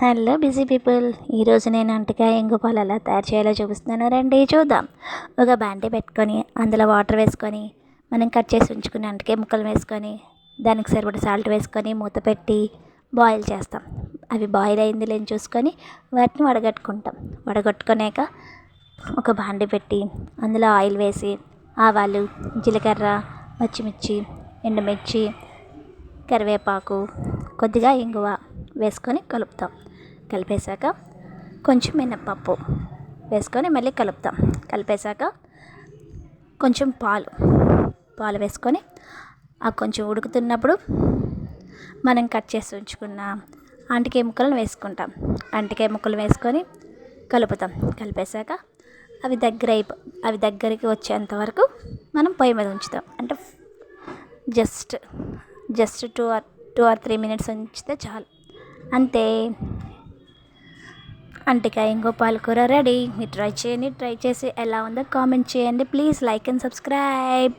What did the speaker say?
Hello busy people ఈరోజు నేను అంటకాయ ఇంగుపాలు ఎలా తయారు చేయాలో చూపిస్తున్నాను. రండి చూద్దాం. ఒక బాండీ పెట్టుకొని అందులో వాటర్ వేసుకొని మనం కట్ చేసి ఉంచుకున్న అంటకాయ ముక్కలు వేసుకొని దానికి సరిపడా సాల్ట్ వేసుకొని మూత పెట్టి బాయిల్ చేస్తాం. అవి బాయిల్ అయింది లేని చూసుకొని వాటిని వడగట్టుకుంటాం. వడగట్టుకున్నాక ఒక బాండీ పెట్టి అందులో ఆయిల్ వేసి ఆవాలు జీలకర్ర పచ్చిమిర్చి ఎండుమిర్చి కరివేపాకు కొద్దిగా ఇంగువ వేసుకొని కలుపుతాం. కలిపేశాక కొంచెం మినప్పప్పు వేసుకొని మళ్ళీ కలుపుతాం. కలిపేశాక కొంచెం పాలు పాలు వేసుకొని ఆ కొంచెం ఉడుకుతున్నప్పుడు మనం కట్ చేసి ఉంచుకున్న అంటికాయ ముక్కలను వేసుకుంటాం. అంటికాయ ముక్కలు వేసుకొని కలుపుతాం. కలిపేశాక అవి దగ్గర అయిపో అవి దగ్గరికి వచ్చేంత వరకు మనం పొయ్యి మీద ఉంచుతాం. అంటే just just two or two or three minutes ఉంచితే చాలు. అంతే. అంటికాయ ఇంకో పాలకూర రెడీ. మీరు ట్రై చేయండి ట్రై చేసి ఎలా ఉందో కామెంట్ చేయండి. Please like and subscribe.